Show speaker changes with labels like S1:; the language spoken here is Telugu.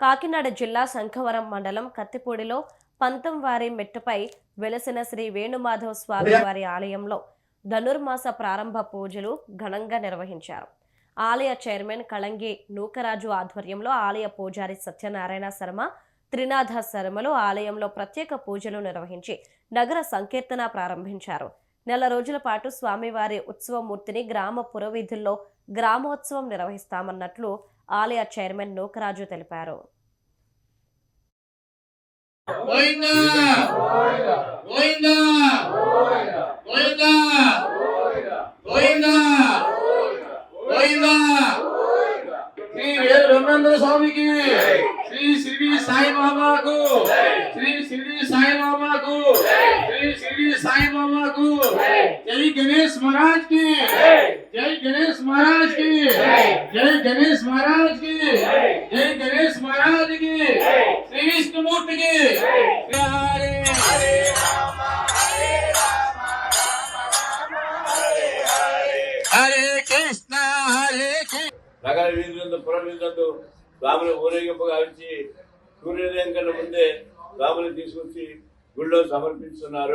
S1: కాకినాడ జిల్లా శంఖవరం మండలం కత్తిపూడిలో పంతంవారి మెట్టుపై వెలసిన శ్రీ వేణుమాధవ స్వామి వారి ఆలయంలో ధనుర్మాస ప్రారంభ పూజలు ఘనంగా నిర్వహించారు. ఆలయ చైర్మన్ కళంగి నూకరాజు ఆధ్వర్యంలో ఆలయ పూజారి సత్యనారాయణ శర్మ త్రినాథ శర్మలు ఆలయంలో ప్రత్యేక పూజలు నిర్వహించి నగర సంకీర్తన ప్రారంభించారు. నెల రోజుల పాటు స్వామివారి ఉత్సవమూర్తిని గ్రామ పురవీధుల్లో గ్రామోత్సవం నిర్వహిస్తామన్నట్లు ఆలయ చైర్మన్ నూకరాజు తెలిపారు.
S2: గోవిందా! గోవిందా! గోవిందా! గోవిందా! గోవిందా! శ్రీ వేద బ్రహ్మేంద్ర స్వామికి శ్రీ షిరిడి సాయి బాబాకు శ్రీ షిరిడి సాయి బాబాకు శ్రీ షిరిడి సాయి బాబాకు జై గణేష్ మహారాజ్కి జై గణేష్ మహారాజ్కి జై గణేష్ మహారాజ్కి జై గణేష్ మహారాజ్కి శ్రీ విష్ణుమూర్తికి హరే హరే. కృష్ణ హరే కృష్ణ
S3: నగర వీధులందు పుర వీధులందు స్వామిని ఊరేగింపు గావించి సూర్యోదయం కన్నా ముందే స్వామిని తీసుకొచ్చి గుళ్ళో సమర్పిస్తున్నారు